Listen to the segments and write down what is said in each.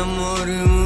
amor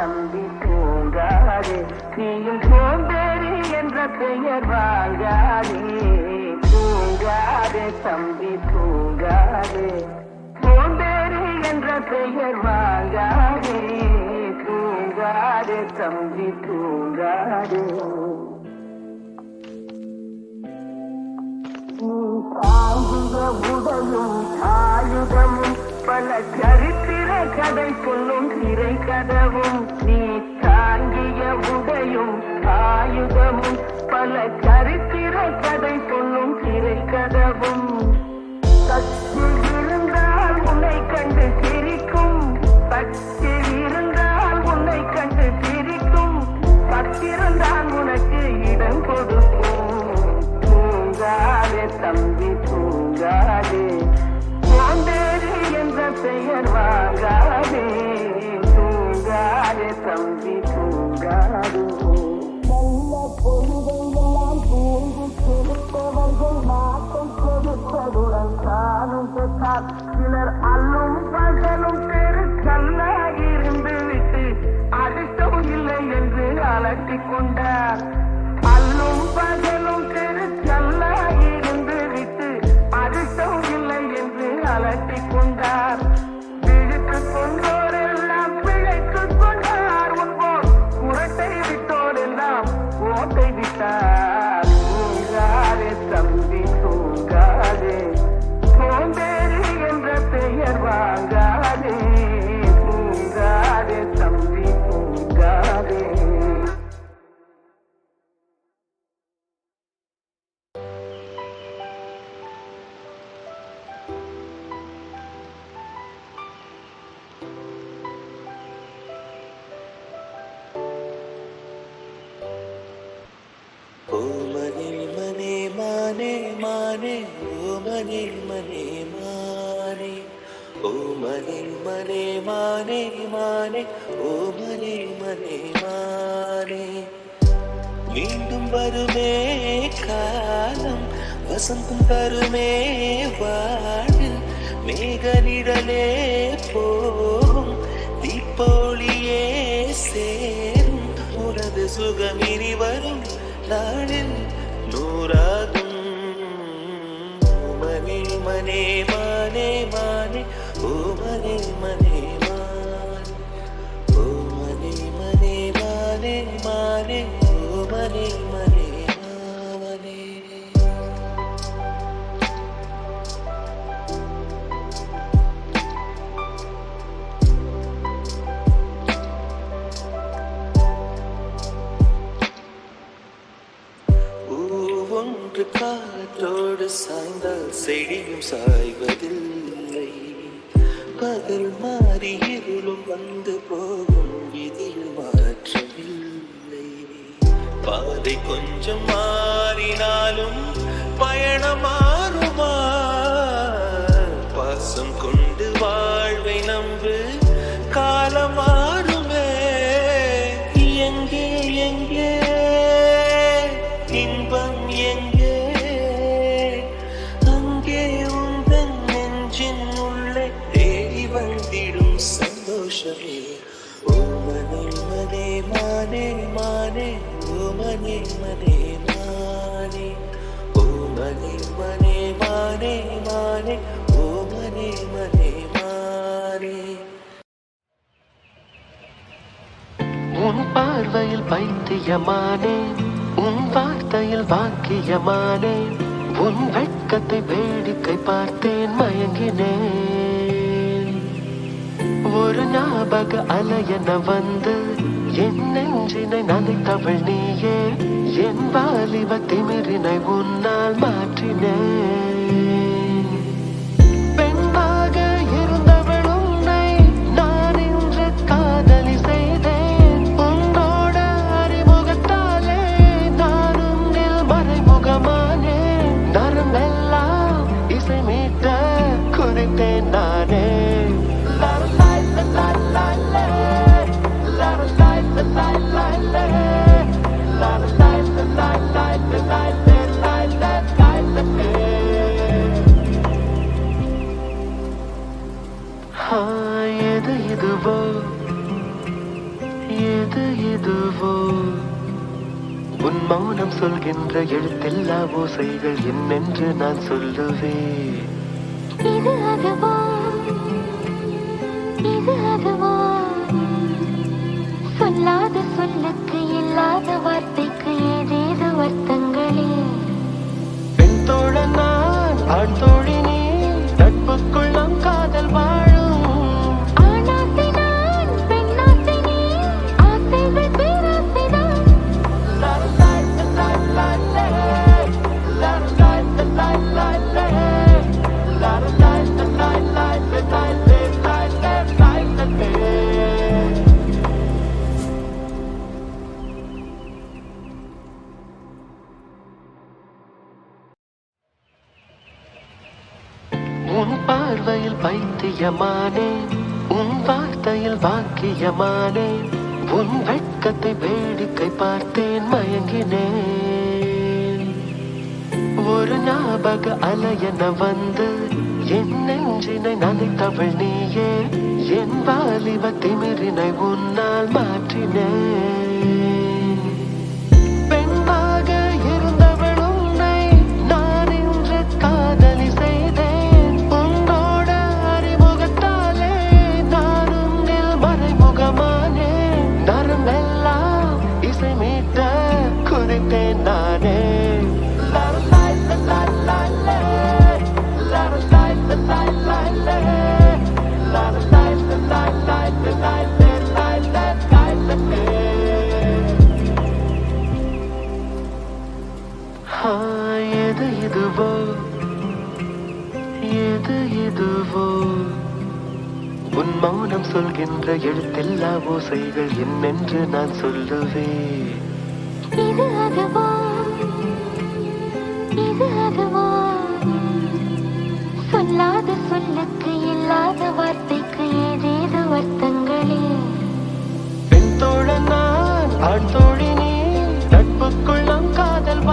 தம்பி தூங்காதே. நீயும் சோம்பேறி என்ற பெயர் வாங்காதே தூங்காதே தம்பி தூங்காதே. சோம்பேறி என்ற பெயர் வாங்காதே தூங்காதே தம்பி தூங்காதே. நீ தாங்குக உடலும் ஆயுதமும் பல சரித்த கதை சொல்லும் திரை கதவும் நீ தாங்கிய உடையும் ஆயுதமும் பல சரித்திர கதை சொல்லும் திரை கதவும். சத்தில் இருந்தால் உன்னை கண்டு சிரிக்கும் சத்தில் இருந்தால் உன்னை கண்டு சிரிக்கும் சத்திருந்தால் உனக்கு இடம் கொடுக்கும் தூங்காதே தம்பி தூங்காதே. என்ற பெயர் தானும் பெற்றார் சிலர் அல்லும் பகலும் பெரு இருந்து விட்டு அதிர்ஷ்டம் இல்லை என்று அலட்டிக் கொண்டார். மீண்டும் வருமே காலம் வசந்தம் தருமே வாழு மேக நிழலே போகும் தீப்பொழியே சேரும். உனது சுகமினி வரும் நாளில் நூறாகும். மனே மனே மானே கொஞ்சம் பார்வையில் பைத்தியமானே உன் வார்த்தையில் வாக்கியமானே உன் வெட்கத்தை வேடிக்கை பார்த்தேன் மயங்கினேன். ஒரு ஞாபக அலையன வந்து என் நெஞ்சினை நனைத்தவள் நீயே என் வாலிப திமிரினை உன்னால் மாற்றினேன். எது இதுவோ? எது இதுவோ? உன் மௌனம் சொல்கின்ற எழுத்தெல்லா ஓசைகள் என்னென்று நான் சொல்லுவேன். இது அதுவோ? இது அதுவோ? சொல்லாத சொல்லுக்கு இல்லாத வார்த்தைக்கு ஏதேது அர்த்தங்களே பெண் தோழன் நான் ஆண் தோழி மயமானேன் உன் வெட்கத்தை வேடிக்கை பார்த்தேன் மயங்கினேன். ஒரு ஞாபக அலையன வந்து என் நெஞ்சினை நனைத்தவள் நீயே என் வாலிப திமிரினை உன்னால் மாற்றினேன். எது இதுவோ உன் மௌனம் சொல்கின்ற எழுத்தெல்லா ஓசைகள் என்னென்று நான் சொல்லுவேன். இது அதுவோ? இது அதுவோ? சொல்லாத சொல்லுக்கு இல்லாத வார்த்தைக்கு ஏதேது அர்த்தங்களே பெண் தோழன் நான் ஆண் தோழி நீ நட்புக்குள் நம் காதல்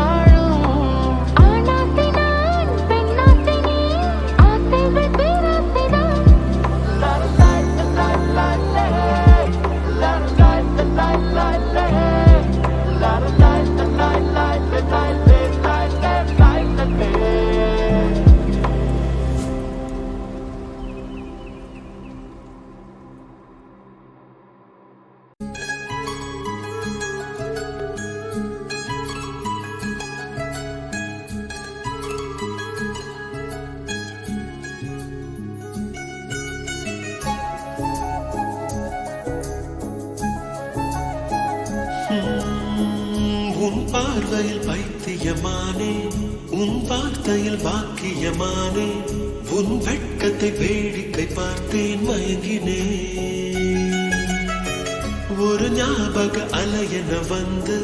ஒரு ஞாபக அலையென வந்து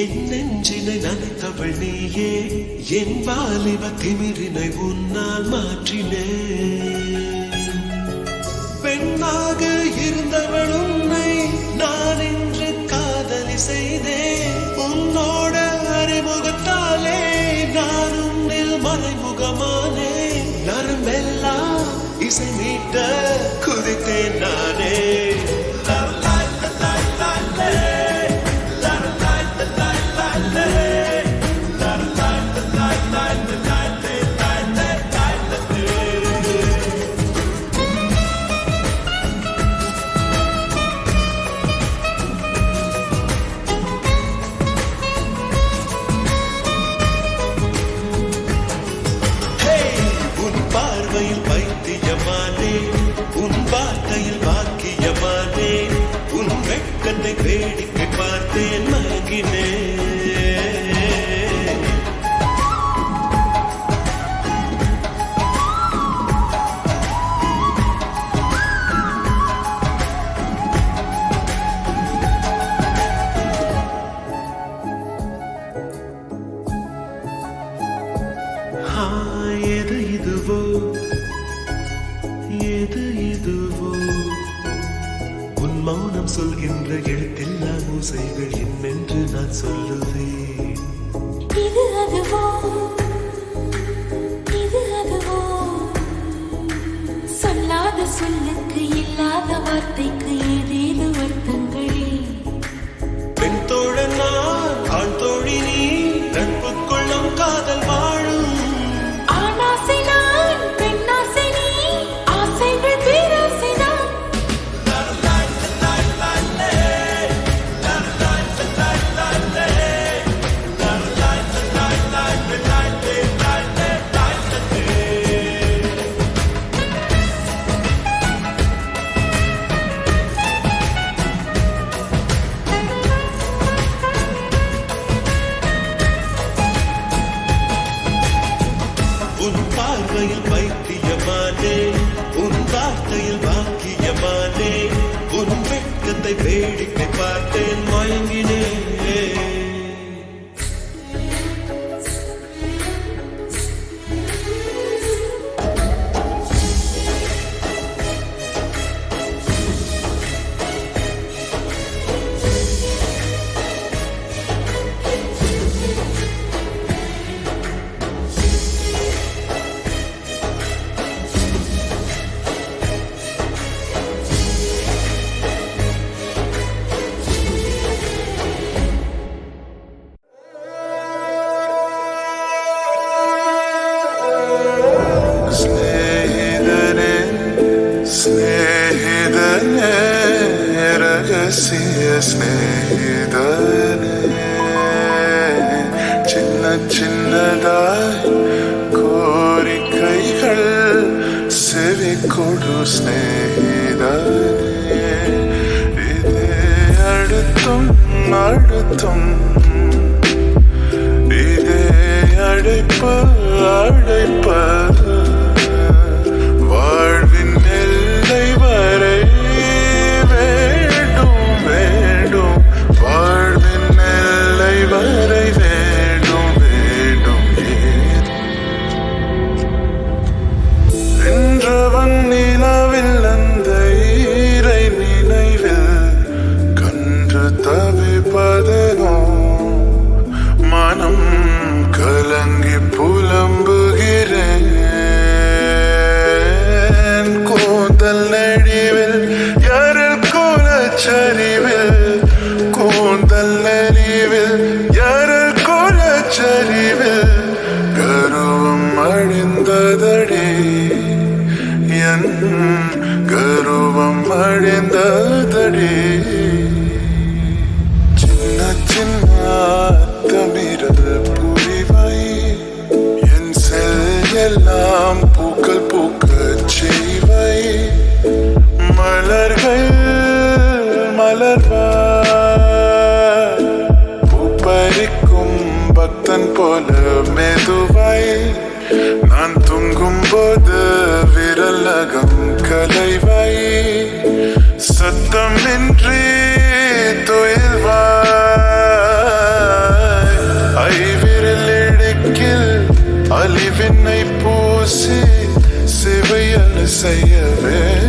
என் நெஞ்சினை நனைத்தவள் நீயே என் வாலிப திமிரினை உன்னால் மாற்றினே பெண்ணாக இருந்தவள் உன்னை நான் இன்று காதலி செய்தேன். உன்னோட அறிமுகத்தாலே நான் உன்னில் மறைமுகமானே நரம்பெல்லாம் இசை மீட்ட குதித்தேன் நானே. சொல்கின்ற எழுத்தெல்லாம் ஓசைகள் என்னென்று நான் சொல்லுவேன். சின்ன சின்னதாய் கோரிக்கைகள் செவி கொடு ஸ்நேகிதனே இது அடுத்தும் அடுத்தும் pull them எல்லாம் பூக்கள் பூக்க செய்வை மலர்கள் மலர்வாய். பூப்பறிக்கும் பக்தன் போல மெதுவாய். நான் தூங்கும் போது விரலகம் நகம் கலைவாய். சத்தமின்றி அழிவினை பூசி சிவையல் செய்ய வேண்டும்